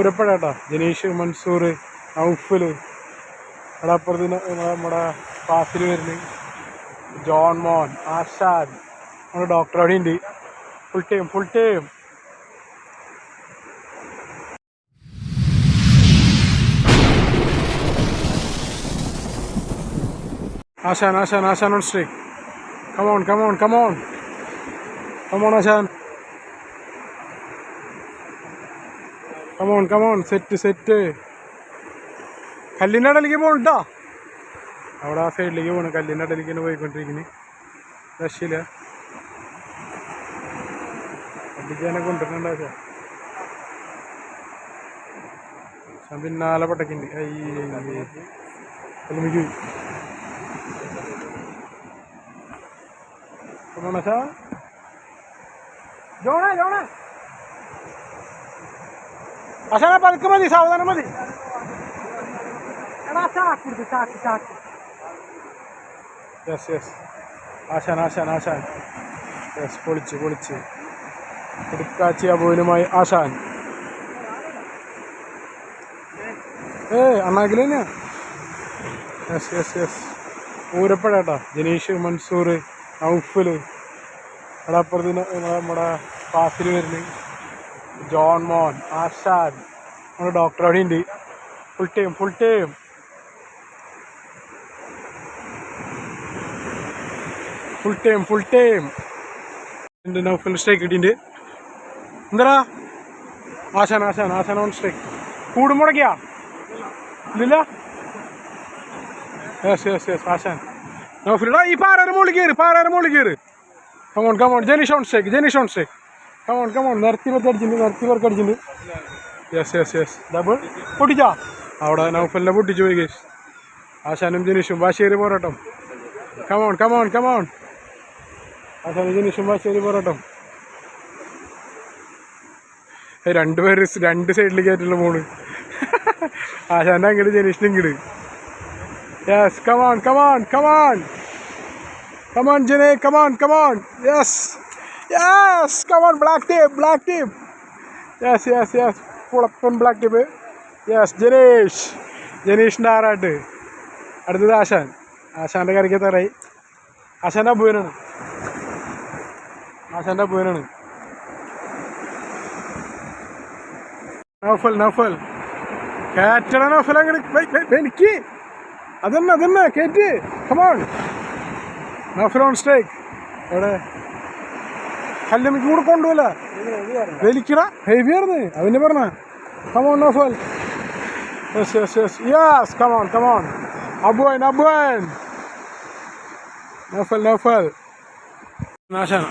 ഊരപ്പഴാട്ടാ ജനീഷ് മൻസൂർ നൗഫൽ അവിടെ അപ്പുറത്ത് നമ്മുടെ പാസിൽ വരുന്നത് ജോൺ മോൻ ആശാൻ. നമ്മുടെ ഡോക്ടർ അവിടെ ഉണ്ട്. Full time full time Asan Asan Asan on streak come on come on come on come on Asan. Come on come on set set കല്ലിന്റെ ഇടയിലേക്ക് പോകണ്ടാ അവിടെ ആ സൈഡിലേക്ക് പോകണം കല്ലിന്റെ ഇടയിലേക്ക് തന്നെ പോയിക്കൊണ്ടിരിക്കുന്നു. രക്ഷയില്ല അടിക്കാനെ കൊണ്ടുവരണ്ട ആശാൻ പിന്നാലെ പട്ടക്കുണ്ട്. അയ്യേ. കല്ലുമിക്ക് ജോണ ആശാൻ ജോണേ ജോണേ. ആശാന പതുക്കെ മതി സാവധാനം മതി. എടാ ചാക്ക് ചാക്ക് യെസ് യെസ് ആശാൻ ആശാൻ ആശാൻ. യെസ് പൊളിച്ച് പൊളിച്ച്. ഇടുക്കാച്ചി അബോലുമായി ആശാൻ. ഏ അണ്ണാക്കിൽ തന്നെയാ? യെസ് യെസ് യെസ് ഊരപ്പഴാട്ടാ ജനീഷ് മൻസൂർ നൗഫൽ അവിടെ അപ്പുറത്ത് നമ്മുടെ പാസിൽ വരുന്നത്. ജോൺ മോൻ ആശാൻ നമ്മുടെ ഡോക്ടർ അവിടെ ഉണ്ട്. Full time full time full time full time full Naufal strike കിട്ടിയിട്ടുണ്ട്. എന്താ ആശാൻ ആശാൻ ആശാൻ ഓൺ സ്ട്രൈക്ക് കൂടും മുടക്കിയാ? ഇല്ല യെസ് യെസ് യെസ് ആശാൻ. നൗഫലിടാ ഈ പാറ മുകളിൽ കയറി പാറയുടെ മുകളിൽ കയറി. Come on come on Janish on strike Janish on strike come on come on നിർത്തി പേർക്ക് അടിച്ചിട്ടുണ്ട് നിർത്തി പേർക്ക് അടിച്ചിട്ടുണ്ട്. യെസ് യെസ് യെസ് ഡബിൾ പൊട്ടിച്ചാ? അവിടെ നൗഫലിനെ പൊട്ടിച്ചു പോയി കേസ് ആശാനും ജനീഷും ബാശേരി പോരാട്ടം. കമോൺ കമോൺ കമോൺ ആശാനും ജനീഷും ബാശേരി പോരാട്ടം. രണ്ടുപേര് രണ്ട് സൈഡിലേക്ക് ആയിട്ടുള്ള മോൾ ആശാന്റെ അങ്ങോട്ട് ജനീഷിന്റെ ഇങ്ങോട്ട് yes come on come on come on come on ജനേ come on come on yes yes come on black team black team yes yes yes പുളപ്പൻ black team yes Janish ജനീഷിന്റെ ആറാട്ട് അടുത്തത് ആശാൻ. ആശാന്റെ കറിക്ക് തറയി ആശാന്റെ അബുവിനാണ് ആശാന്റെ അബുവിനാണ് നൗഫൽ നൗഫൽ. കയറ്റണ നൗഫൽ. അങ്ങനെ എനിക്ക് അതന്നെ അതന്നെ കയറ്റ് come on Naufal on strike എവിടെ? കല്ലുമിക്ക് കൂടെ കൊണ്ടുപോല വലിക്കട ഹെവി ആയിരുന്നു. അതിന് പറഞ്ഞ. Come on Naufal yes yes yes yes come on come on അബുവൻ അബുവൻ. Naufal Naufal.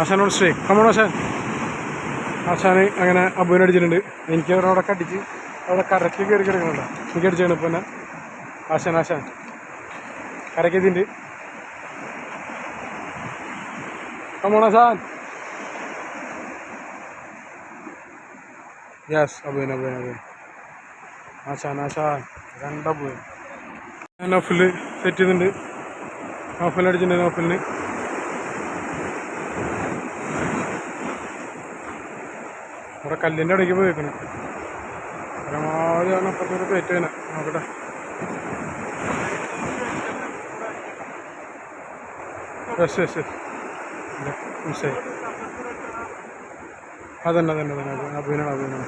ആശാൻ ഓൺ സ്ട്രൈക്ക് കമോൺ ആശാൻ. ആശാന് അങ്ങനെ അബുവിനെ അടിച്ചിട്ടുണ്ട്. എനിക്ക് അവിടെ കടിച്ച് അവിടെ കരക്ക് കയറി കിടക്കണല്ലോ എനിക്ക് അടിച്ചാണ് ഇപ്പം തന്നെ. ആശാൻ ആശാൻ. കരയ്ക്ക് എത്തിണ്ട് കമോൺ ആശാൻ. യെസ് അബുവിൻ അബുവിൻ അബുവിൻ ആശാൻ ആശാൻ രണ്ട് അബുവിൻ നഫിൽ സെറ്റ് ചെയ്തിട്ടുണ്ട്. നഫിൽ അടിച്ചിട്ടുണ്ട് നഫിലിന് ഇവിടെ കല്ലിന്റെ ഇടയ്ക്ക് പോയി വെക്കണം പരമാവധി ആണ് അപ്പുറത്തോട്ട് കയറ്റി തന്നെ നോക്കട്ടെ യെസ് യെസ് യെസ് മനസ്സിലായി അതന്നെ തന്നെ തന്നെ അബുവിനാണ് അബുവിനാണ്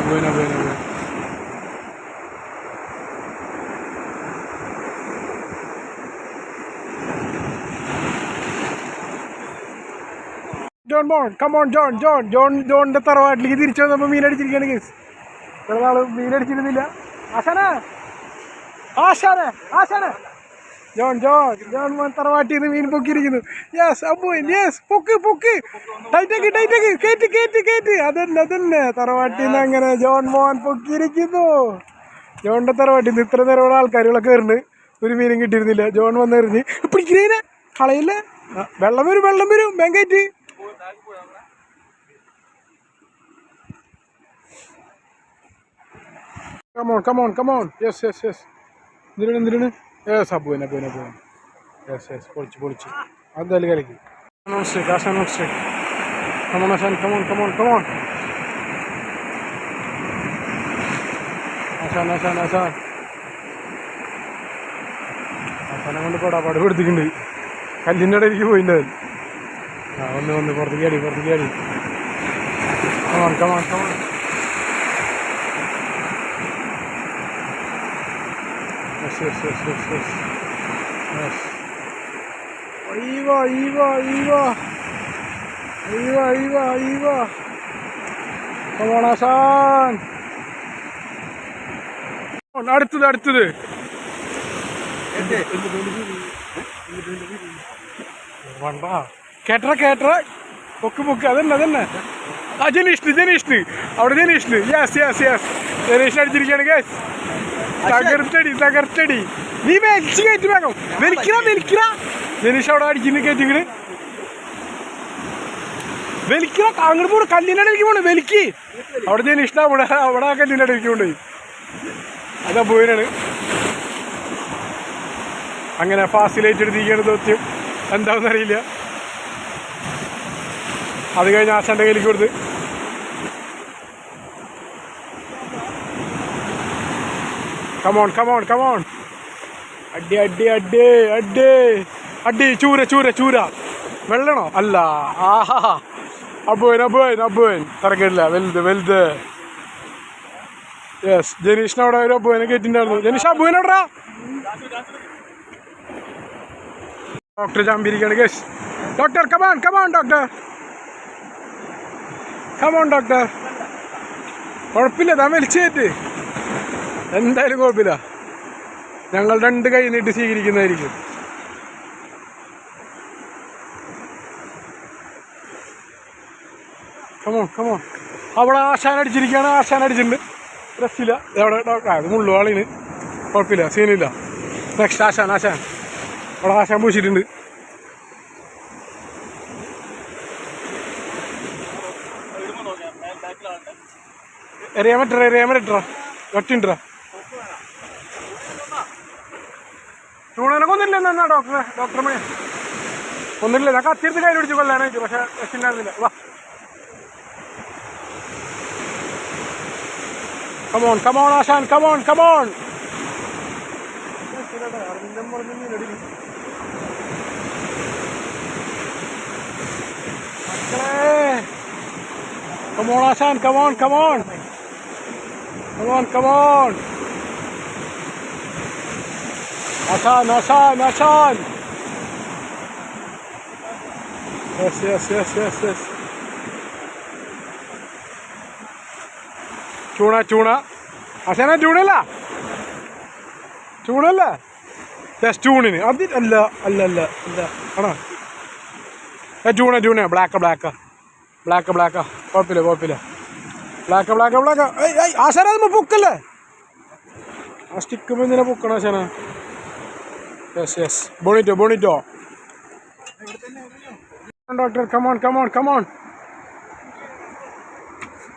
അബുവിൻ അബുവിൻ അബുവിൻ John bone come on John John John ജോണിന്റെ തറവാട്ടിലേക്ക് തിരിച്ചു വന്നപ്പോൾ മീനടിച്ചിരിക്കുകയാണ് കേസ് ഇത്ര നാൾ മീനടിച്ചിരുന്നില്ല ആശാന ആശാന ആശാന. ജോൺ ജോൺ ജോൺ മോൻ തറവാട്ടിൽ മീൻ പൊക്കിയിരിക്കുന്നു. യെസ് അബു യെസ് പൊക്ക് പൊക്ക്. ടൈറ്റാക്കി ടൈറ്റാക്കി കേറ്റ് കേറ്റ് കേറ്റ്. അതന്നെ അതന്നെ. തറവാട്ടിൽ നിന്ന് അങ്ങനെ ജോൺ മോൻ പൊക്കിയിരിക്കുന്നു. ജോണിന്റെ തറവാട്ടിൽ നിന്ന് ഇത്ര നേരം ആൾക്കാരുകളൊക്കെ കയറുന്നുണ്ട് ഒരു മീനും കിട്ടിയിരുന്നില്ല. ജോൺ വന്ന് എറിഞ്ഞ് കളയില്ലേ? കളയില്ല വെള്ളം വരും വെള്ളം വരും. ബാങ്കേറ്റ് come on come on come on yes yes yes എന്തിനാണ് എന്തിനാണ്? യെസ് അബുവിനെ അബുവിനെ അബുവിനെ യെസ് യെസ് പൊളിച്ച് പൊളിച്ച്. അതെന്തായാലും കലക്കി സ്ട്രൈക്ക് ആശാൻ strike come on Asan come on come on come on കൊണ്ട് പെടാപ്പാട് പെടുത്തിട്ടുണ്ട് കല്ലിന്റെ ഇടയിലേക്ക് പോയിട്ടുണ്ട് ആ ഒന്ന് വന്ന് പുറത്തേക്ക് അടി പുറത്തേക്ക് അടി come on come on come on Yes, yes, yes, yes, yes. Yes. Ahí va, ahí va, ahí va. Ahí va, ahí va, ahí va. Come on, Hassan. Come on, അടുത്തത് അടുത്തത് വേണ്ട കേട്ടറ കേട്ടറ പൊക്ക് പൊക്ക് അതന്നെ അതന്നെ ആ ജനീഷ് ജനീഷ് അവിടെ Janeesh yes yes yes Janeesh അടിച്ചിരിക്കുകയാണ് ഗേസ് തകർത്തടി തകർത്തടി നീ വലിച്ചു കയറ്റി വേഗം. വലിക്കണ വലിക്കണ? ജനീഷ് അവിടെ അടിക്കുന്നു കയറ്റിക്കണ് വലിക്കണ? അങ്ങോട്ട് പോണു കല്ലിന്റെ ഇടയ്ക്ക് പോണു വലിക്ക്. അവിടെ ജനീഷിന് അവിടെ അവിടെ ആ കല്ലിന്റെ ഇടയ്ക്ക് കൊണ്ടുപോയി. അതാ പോയിനാണ്. അങ്ങനെ ഫാസിലേറ്റ് എടുത്തിരിക്കുകയാണ് ദൗത്യം. എന്താണെന്ന് അറിയില്ല അത് കഴിഞ്ഞ് ആശാന്റെ കയ്യിലേക്ക് കൊടുത്ത്. കമോൺ കമോൺ കമോൺ അടി അടി അടി അടി. അടി ചൂര ചൂര ചൂര. വെള്ളണോ? അല്ല. ആഹാ. അബുവൻ അബുവൻ അബുവൻ. തറക്കില്ല വലുത് വലുത്. യെസ് ജനീഷിന് അവിടെ ഒരു അബുവനെ കേട്ടിട്ടുണ്ടായിരുന്നു ജനീഷ് അബുവൻ എവിടാ ഡോക്ടർ ചാമ്പിരിക്കാണ് case doctor come on come on doctor come on doctor കുഴപ്പമില്ല താൻ വലിച്ചേറ്റ് എന്തായാലും കുഴപ്പമില്ല. ഞങ്ങൾ രണ്ട് കൈ നീട്ടി സ്വീകരിക്കുന്നതായിരിക്കും. കമോ കമോ അവിടെ ആശാൻ അടിച്ചിരിക്കുകയാണ്. ആശാൻ അടിച്ചിട്ടുണ്ട്. രസില്ല എവിടെ ഡോക്ടർ അത് മുള്ളുവാളിന് കുഴപ്പമില്ല. സീനില്ല നെക്സ്റ്റ് ആശാൻ ആശാൻ. അവിടെ ആശാൻ പൂശിയിട്ടുണ്ട്. എറിയാൻ പറ്ററ എറിയാൻ പറ്ററ ഒറ്റുണ്ടറ ചൂണനെ കൊന്നില്ല എന്നാ ഡോക്ടറെ ഡോക്ടർ മണി ഒന്നില്ല ഞാൻ കത്തിയെടുത്ത് കയ്യിൽ പിടിച്ച് കൊല്ലാനായിട്ട് പക്ഷെ രക്ഷണ്ടായിരുന്നില്ല വാ come on come on Asan come on come on Come on, come on on. Come on, come on. Hassan, Hasan, Hasan. Yes, yes, yes, yes, yes. ചൂണ ചൂണ. ഹസന ചൂണല്ല? ചൂണല്ല? യെസ് ചൂണിന്. അത് അല്ല അല്ല അല്ല അല്ല. ആണോ? ഏ ചൂണ ചൂണ. ബ്ലാക്ക് ബ്ലാക്ക് ബ്ലാക്ക് ബ്ലാക്കാ കുഴപ്പമില്ല കുഴപ്പമില്ല. ബ്ലാക്ക് ബ്ലാക്ക് ബ്ലാക്ക് ആശാന അത് പൊക്കല്ലേ? ആ സ്റ്റിക്ക് ഇങ്ങനെ പൊക്കണം ആശാന യെസ് യെസ് ബോണിറ്റോ ബോണിറ്റോ doctor come on come on come on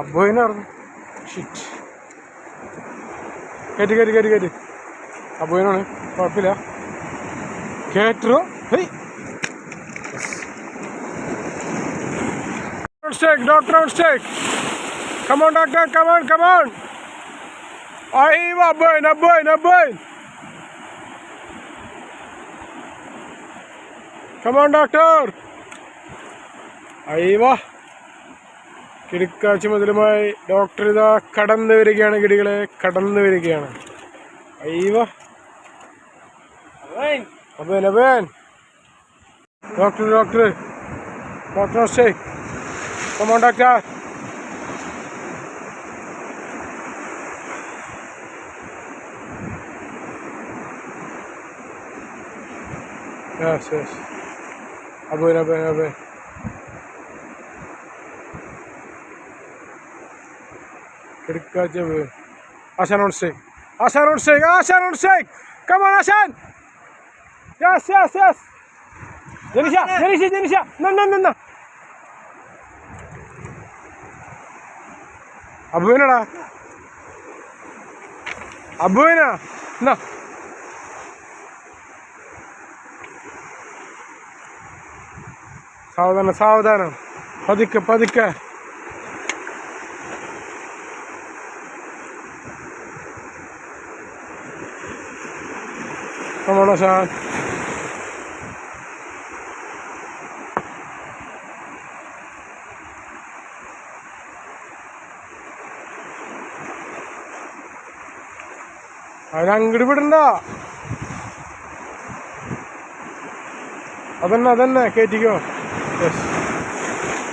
അബ്ബോയിനായിരുന്നു shit കയറ്റി കയറ്റി കയറ്റി കയറ്റി അബ്ബോയിനാണ് കുഴപ്പമില്ല കേറ്ററോ hey Stick, doctor on stick. Come on, doctor, come on, come on. Ahí va, bueno, bueno, bueno. Come doctor va. കിടുക്കാച്ചി മുതലുമായി ഡോക്ടർ ഇതാ കടന്നു വരികയാണ് കിടികളെ കടന്നു വരികയാണ്. അയ്യവ. അബേൻ അബേൻ doctor doctor doctor Come on, doctor. Yes, yes. Stick. Ashan on stick. Ashan on stick. Come on, Ashan. Yes, yes, yes. Janisha, Janisha, Janisha. No, no, no, no. അബുവിനടാ അബുവിനാ എന്നാ സാവധാനം സാവധാനം. പതുക്കെ പതുക്കെ. നമ്മളെ സാ അവനങ്ങോട്ട് വിടണ്ട. അതന്നെ അതന്നെ. കയറ്റിക്കോ യെസ്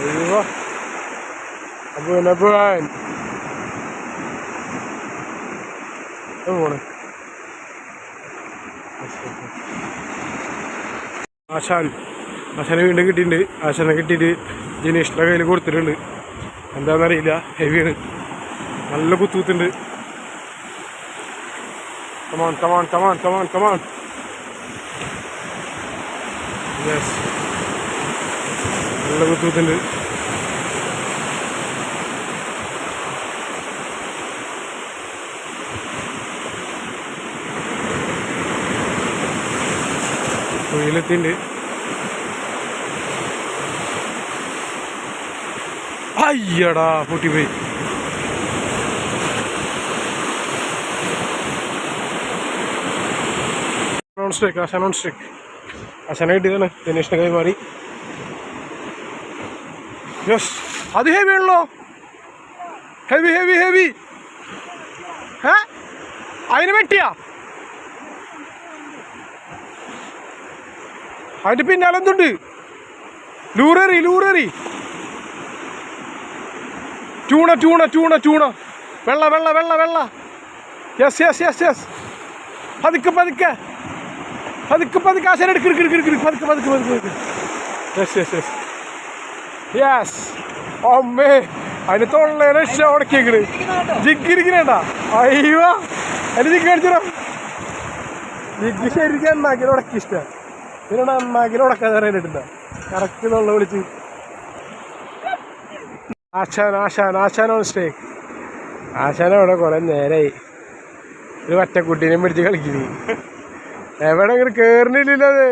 അയ്യോ അപ്പൻ അപ്പൻ പോണ് ആശാൻ. ആശാനെ വീണ്ടും കിട്ടിയിട്ടുണ്ട്. ആശാനെ കിട്ടിയിട്ട് ജിനേഷിന്റെ കയ്യിൽ കൊടുത്തിട്ടുണ്ട്. എന്താണെന്നറിയില്ല. ഹെവിയാണ്. നല്ല കുത്തുകുത്തുണ്ട് come on come on come on come on come on yes നല്ല കുയിലെത്തിണ്ട് അയ്യടാ പൊട്ടിപ്പോയി. നോൺ സ്റ്റിക്ക് ആശാ നോൺ സ്റ്റിക്ക് ആശാനെ കിട്ടിയതാണ് ദിനേഷിന്റെ കൈമാറി യെസ് അത് ഹെവി ആണല്ലോ. ഹെവി ഹെവി ഹെവി ഏ അതിന് വെട്ടിയാ? അതിന്റെ പിന്നാലെ എന്തുണ്ട്? ലൂററി ലൂററി ട്യൂണ ട്യൂണ ട്യൂണ ട്യൂണ വെള്ള വെള്ള വെള്ള വെള്ള. യെസ് യെസ് യെസ് യെസ് പതുക്കെ പതുക്കെ. പതുക്കെ പതുക്കെ. ആശാരം എടുക്ക് എടുക്ക് എടുക്ക് എടുക്ക്. പതുക്കെ പതുക്കെ പതുക്കെ പതുക്കെ. യെസ് യെസ് യെസ് യെസ് അമ്മേ അതിന് തൊള്ള രക്ഷ ഉടക്കിയേക്കണ് ജിഗിരിക്കണേട്ടാ അയ്യോ അതിന് ജിഗ് അടിച്ചോ ജിഗ് ശരിക്കും അന്നാക്കി ഉടക്കി ഇഷ്ടമാണ് ഇതിനോട് അന്നാക്കി ഉടക്കാതെ അറിയാനിട്ടില്ല കറക്റ്റ് തൊള്ള വിളിച്ച്. ആശാൻ ആശാൻ ആശാൻ ഓൺ സ്റ്റേക്ക് ആശാൻ അവിടെ കുറെ നേരായി. ഒരു ഒറ്റക്കുട്ടീനെ പിടിച്ച് കളിക്കുന്നു എവിടെ ഇങ്ങനെ കേറണില്ലല്ലോ അത്?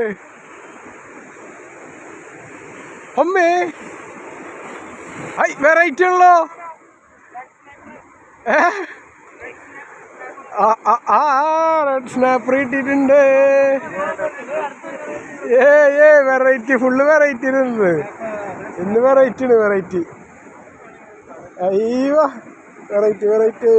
അമ്മേ ഐ വെറൈറ്റി ഉള്ളോ? ഏ? ആ റെഡ് സ്നാപ്പർ കിട്ടിയിട്ടുണ്ട് ഏ ഏ വെറൈറ്റി ഫുള്ള് വെറൈറ്റി ഇരുന്നത് ഇന്ന് വെറൈറ്റി ആണ് വെറൈറ്റി അയ്യോ വെറൈറ്റി വെറൈറ്റി